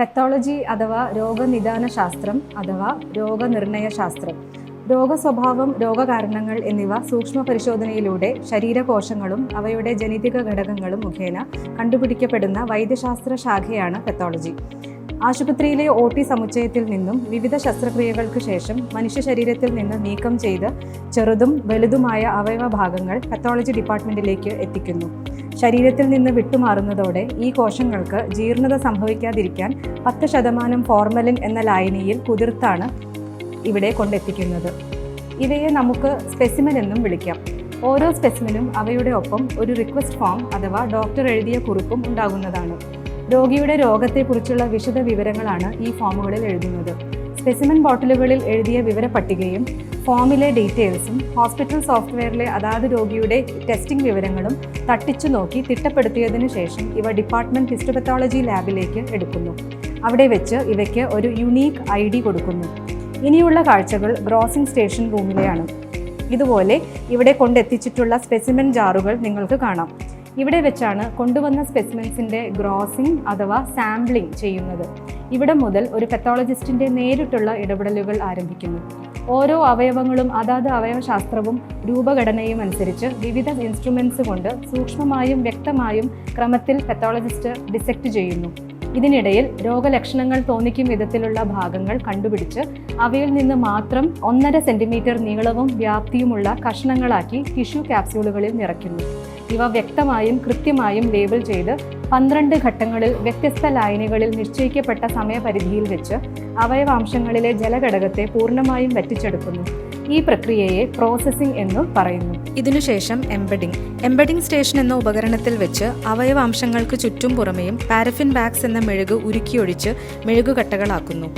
Pathology അഥവാ രോഗനിദാന ശാസ്ത്രം അഥവാ രോഗനിർണയ ശാസ്ത്രം രോഗസ്വഭാവം രോഗകാരണങ്ങൾ എന്നിവ സൂക്ഷ്മ പരിശോധനയിലൂടെ ശരീരകോശങ്ങളും അവയുടെ ജനിതക ഘടകങ്ങളും മുഖേന കണ്ടുപിടിക്കപ്പെടുന്ന വൈദ്യശാസ്ത്ര ശാഖയാണ് പെത്തോളജി ആശുപത്രിയിലെ ഒ ടി സമുച്ചയത്തിൽ നിന്നും വിവിധ ശസ്ത്രക്രിയകൾക്ക് ശേഷം മനുഷ്യ ശരീരത്തിൽ നിന്ന് നീക്കം ചെയ്ത് ചെറുതും വലുതുമായ അവയവ ഭാഗങ്ങൾ പത്തോളജി ഡിപ്പാർട്ട്മെന്റിലേക്ക് എത്തിക്കുന്നു. ശരീരത്തിൽ നിന്ന് വിട്ടുമാറുന്നതോടെ ഈ കോശങ്ങൾക്ക് ജീർണത സംഭവിക്കാതിരിക്കാൻ പത്ത് ശതമാനം ഫോർമലിൻ എന്ന ലായനിയിൽ കുതിർത്താണ് ഇവിടെ കൊണ്ടെത്തിക്കുന്നത്. ഇവയെ നമുക്ക് സ്പെസിമൻ എന്നും വിളിക്കാം. ഓരോ സ്പെസിമനും അവയുടെ ഒപ്പം ഒരു റിക്വസ്റ്റ് ഫോം അഥവാ ഡോക്ടർ എഴുതിയ കുറിപ്പും ഉണ്ടാകുന്നതാണ്. രോഗിയുടെ രോഗത്തെക്കുറിച്ചുള്ള വിശദ വിവരങ്ങളാണ് ഈ ഫോമുകളിൽ എഴുതുന്നത്. സ്പെസിമൻ ബോട്ടിലുകളിൽ എഴുതിയ വിവര പട്ടികയും ഫോമിലെ ഡീറ്റെയിൽസും ഹോസ്പിറ്റൽ സോഫ്റ്റ്വെയറിലെ അതാത് രോഗിയുടെ ടെസ്റ്റിംഗ് വിവരങ്ങളും തട്ടിച്ചു നോക്കി തിട്ടപ്പെടുത്തിയതിനു ശേഷം ഇവ ഡിപ്പാർട്ട്മെന്റ് ഹിസ്റ്റോപത്തോളജി ലാബിലേക്ക് എടുക്കുന്നു. അവിടെ വെച്ച് ഇവയ്ക്ക് ഒരു യുണീക്ക് ഐ ഡി കൊടുക്കുന്നു. ഇനിയുള്ള കാഴ്ചകൾ ഗ്രോസിംഗ് സ്റ്റേഷൻ റൂമിലെയാണ്. ഇതുപോലെ ഇവിടെ കൊണ്ടെത്തിച്ചിട്ടുള്ള സ്പെസിമെൻ ജാറുകൾ നിങ്ങൾക്ക് കാണാം. ഇവിടെ വെച്ചാണ് കൊണ്ടുവന്ന സ്പെസിമെൻസിന്റെ ഗ്രോസിംഗ് അഥവാ സാമ്പിളിംഗ് ചെയ്യുന്നത്. ഇവിടെ മുതൽ ഒരു പെത്തോളജിസ്റ്റിന്റെ നേരിട്ടുള്ള ഇടപെടലുകൾ ആരംഭിക്കുന്നു. ഓരോ അവയവങ്ങളും അതാത് അവയവശാസ്ത്രവും രൂപഘടനയും അനുസരിച്ച് വിവിധ ഇൻസ്ട്രുമെൻസ് കൊണ്ട് സൂക്ഷ്മമായും വ്യക്തമായും ക്രമത്തിൽ പെത്തോളജിസ്റ്റ് ഡിസെക്ട് ചെയ്യുന്നു. ഇതിനിടയിൽ രോഗലക്ഷണങ്ങൾ തോന്നിക്കും വിധത്തിലുള്ള ഭാഗങ്ങൾ കണ്ടുപിടിച്ച് അവയിൽ നിന്ന് മാത്രം ഒന്നര സെന്റിമീറ്റർ നീളവും വ്യാപ്തിയുമുള്ള കഷ്ണങ്ങളാക്കി ടിഷ്യൂ ക്യാപ്സ്യൂളുകളിൽ നിറയ്ക്കുന്നു. ഇവ വ്യക്തമായും കൃത്യമായും ലേബിൾ ചെയ്ത് പന്ത്രണ്ട് ഘട്ടങ്ങളിൽ വ്യത്യസ്ത ലൈനുകളിൽ നിശ്ചയിക്കപ്പെട്ട സമയപരിധിയിൽ വെച്ച് അവയവാംശങ്ങളിലെ ജലഘടകത്തെ പൂർണമായും വറ്റിച്ചെടുക്കുന്നു. ഈ പ്രക്രിയയെ പ്രോസസ്സിംഗ് എന്ന് പറയുന്നു. ഇതിനുശേഷം എംബഡിംഗ്. എംബഡിംഗ് സ്റ്റേഷൻ എന്ന ഉപകരണത്തിൽ വെച്ച് അവയവാംശങ്ങൾക്ക് ചുറ്റും പുറമെയും പാരഫിൻ ബാഗ്സ് എന്ന മെഴുക് ഉരുക്കിയൊഴിച്ച് മെഴുകുകട്ടകളാക്കുന്നു.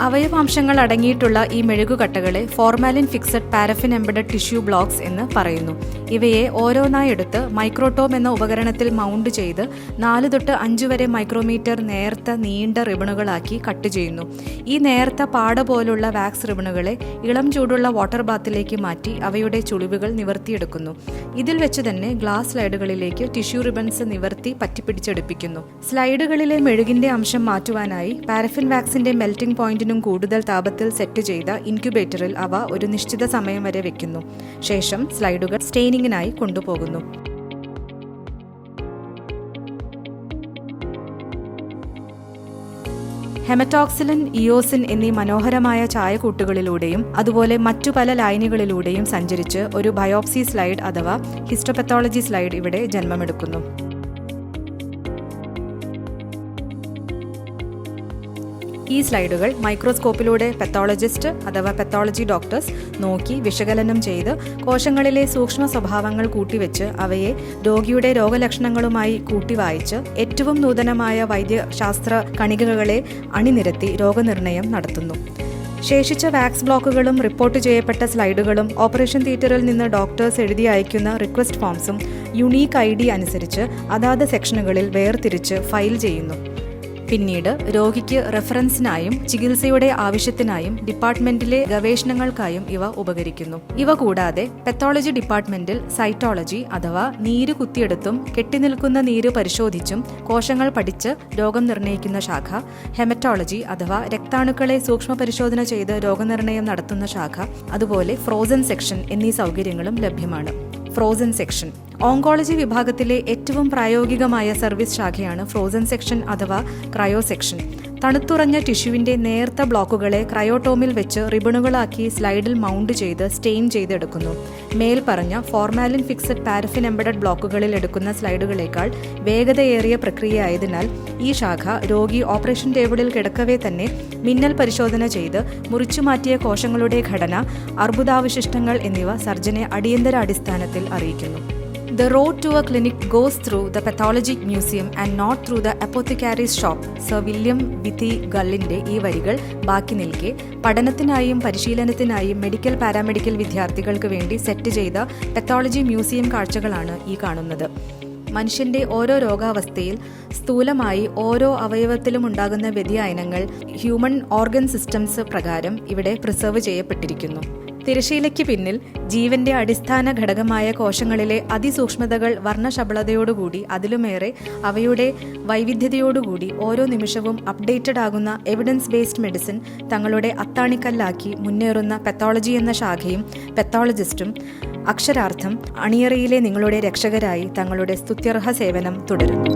അവയവാംശങ്ങൾ അടങ്ങിയിട്ടുള്ള ഈ മെഴുകുകട്ടകളെ formalin fixed paraffin embedded tissue blocks എന്ന് പറയുന്നു. ഇവയെ ഓരോന്നായി എടുത്ത് മൈക്രോടോം എന്ന ഉപകരണത്തിൽ മൗണ്ട് ചെയ്ത് നാല് തൊട്ട് അഞ്ച് വരെ മൈക്രോമീറ്റർ നേർത്ത നീണ്ട റിബണുകളാക്കി കട്ട് ചെയ്യുന്നു. ഈ നേർത്ത പാട പോലുള്ള വാക്സ് റിബണുകളെ ഇളം ചൂടുള്ള വാട്ടർ ബാത്തിലേക്ക് മാറ്റി അവയുടെ ചുളിവുകൾ നിവർത്തിയെടുക്കുന്നു. ഇതിൽ വെച്ച് തന്നെ ഗ്ലാസ് സ്ലൈഡുകളിലേക്ക് ടിഷ്യൂ റിബൺസ് നിവർത്തി പറ്റിപ്പിടിച്ചെടുപ്പിക്കുന്നു. സ്ലൈഡുകളിലെ മെഴുകിന്റെ അംശം മാറ്റുവാനായി പാരഫിൻ വാക്സിന്റെ മെൽറ്റിംഗ് പോയിന്റിനും കൂടുതൽ താപത്തിൽ സെറ്റ് ചെയ്ത ഇൻക്യുബേറ്ററിൽ അവ ഒരു നിശ്ചിത സമയം വരെ വെക്കുന്നു. ശേഷം സ്ലൈഡുകൾ സ്റ്റെയിനിങ്ങിനായി കൊണ്ടുപോകുന്നു. ഹെമറ്റോക്സിലിൻ ഇയോസിൻ എന്നീ മനോഹരമായ ചായക്കൂട്ടുകളിലൂടെയും അതുപോലെ മറ്റു പല ലൈനുകളിലൂടെയും സഞ്ചരിച്ച് ഒരു ബയോപ്സി സ്ലൈഡ് അഥവാ ഹിസ്റ്റോപത്തോളജി സ്ലൈഡ് ഇവിടെ ജന്മമെടുക്കുന്നു. ഈ സ്ലൈഡുകൾ മൈക്രോസ്കോപ്പിലൂടെ പെത്തോളജിസ്റ്റ് അഥവാ പെത്തോളജി ഡോക്ടേഴ്സ് നോക്കി വിശകലനം ചെയ്ത് കോശങ്ങളിലെ സൂക്ഷ്മ സ്വഭാവങ്ങൾ കൂട്ടിവെച്ച് അവയെ രോഗിയുടെ രോഗലക്ഷണങ്ങളുമായി കൂട്ടി വായിച്ച് ഏറ്റവും നൂതനമായ വൈദ്യശാസ്ത്ര കണികകളെ അണിനിരത്തി രോഗനിർണയം നടത്തുന്നു. ശേഷിച്ച വാക്സ് ബ്ലോക്കുകളും റിപ്പോർട്ട് ചെയ്യപ്പെട്ട സ്ലൈഡുകളും ഓപ്പറേഷൻ തിയേറ്ററിൽ നിന്ന് ഡോക്ടേഴ്സ് എഴുതി അയക്കുന്ന റിക്വസ്റ്റ് ഫോംസും യുണീക്ക് ഐ ഡി അനുസരിച്ച് അതാത് സെക്ഷനുകളിൽ വേർതിരിച്ച് ഫയൽ ചെയ്യുന്നു. പിന്നീട് രോഗിക്ക് റെഫറൻസിനായും ചികിത്സയുടെ ആവശ്യത്തിനായും ഡിപ്പാർട്ട്മെന്റിലെ ഗവേഷണങ്ങൾക്കായും ഇവ ഉപകരിക്കുന്നു. ഇവ കൂടാതെ പെത്തോളജി ഡിപ്പാർട്ട്മെന്റിൽ സൈറ്റോളജി അഥവാ നീര് കുത്തിയെടുത്തും കെട്ടിനിൽക്കുന്ന നീര് പരിശോധിച്ചും കോശങ്ങൾ പഠിച്ച് രോഗം നിർണയിക്കുന്ന ശാഖ ഹെമറ്റോളജി അഥവാ രക്താണുക്കളെ സൂക്ഷ്മ പരിശോധന ചെയ്ത് രോഗനിർണയം നടത്തുന്ന ശാഖ അതുപോലെ ഫ്രോസൺ സെക്ഷൻ എന്നീ സൗകര്യങ്ങളും ലഭ്യമാണ്. Frozen section. ഓങ്കോളജി വിഭാഗത്തിലെ ഏറ്റവും പ്രായോഗികമായ സർവീസ് ശാഖയാണ് ഫ്രോസൺ സെക്ഷൻ അഥവാ ക്രയോ സെക്ഷൻ. തണുത്തുറഞ്ഞ ടിഷ്യൂവിന്റെ നേർത്ത ബ്ലോക്കുകളെ ക്രയോട്ടോമിൽ വെച്ച് റിബണുകളാക്കി സ്ലൈഡിൽ മൗണ്ട് ചെയ്ത് സ്റ്റെയിൻ ചെയ്തെടുക്കുന്നു. മേൽ പറഞ്ഞ ഫോർമാലിൻ ഫിക്സഡ് പാരഫിൻ എംബഡഡ് ബ്ലോക്കുകളിൽ എടുക്കുന്ന സ്ലൈഡുകളേക്കാൾ വേഗതയേറിയ പ്രക്രിയ ആയതിനാൽ ഈ ശാഖ രോഗി ഓപ്പറേഷൻ ടേബിളിൽ കിടക്കവേ തന്നെ മിന്നൽ പരിശോധന ചെയ്ത് മുറിച്ചു മാറ്റിയ കോശങ്ങളുടെ ഘടന അർബുദാവശിഷ്ടങ്ങൾ എന്നിവ സർജനെ അടിയന്തര അടിസ്ഥാനത്തിൽ അറിയിക്കുന്നു. The road to a clinic goes through the pathologic museum and not through the apothecary's shop. Sir William Withey ഗള്ളിന്റെ ഈ വരികൾ ബാക്കി നിൽക്കെ. പഠനത്തിനായും പരിശീലനത്തിനായും മെഡിക്കൽ പാരാമെഡിക്കൽ വിദ്യാർത്ഥികൾക്ക് വേണ്ടി സെറ്റ് ചെയ്ത പെത്തോളജി മ്യൂസിയം കാഴ്ചകളാണ് ഈ കാണുന്നത്. മനുഷ്യന്റെ ഓരോ രോഗാവസ്ഥയിൽ സ്ഥൂലമായി ഓരോ അവയവത്തിലും ഉണ്ടാകുന്ന വ്യതിയാനങ്ങൾ ഹ്യൂമൻ ഓർഗൻ സിസ്റ്റംസ് പ്രകാരം ഇവിടെ പ്രിസർവ് ചെയ്യപ്പെട്ടിരിക്കുന്നു. തിരശീലയ്ക്ക് പിന്നിൽ ജീവന്റെ അടിസ്ഥാന ഘടകമായ കോശങ്ങളിലെ അതിസൂക്ഷ്മതകൾ വർണശബളതയോടുകൂടി അതിലുമേറെ അവയുടെ വൈവിധ്യതയോടുകൂടി ഓരോ നിമിഷവും അപ്ഡേറ്റഡ് ആകുന്ന എവിഡൻസ് ബേസ്ഡ് മെഡിസിൻ തങ്ങളുടെ അത്താണിക്കല്ലാക്കി മുന്നേറുന്ന പെത്തോളജി എന്ന ശാഖയും പെത്തോളജിസ്റ്റും അക്ഷരാർത്ഥം അണിയറയിലെ നിങ്ങളുടെ രക്ഷകരായി തങ്ങളുടെ സ്തുത്യർഹ സേവനം തുടരുന്നു.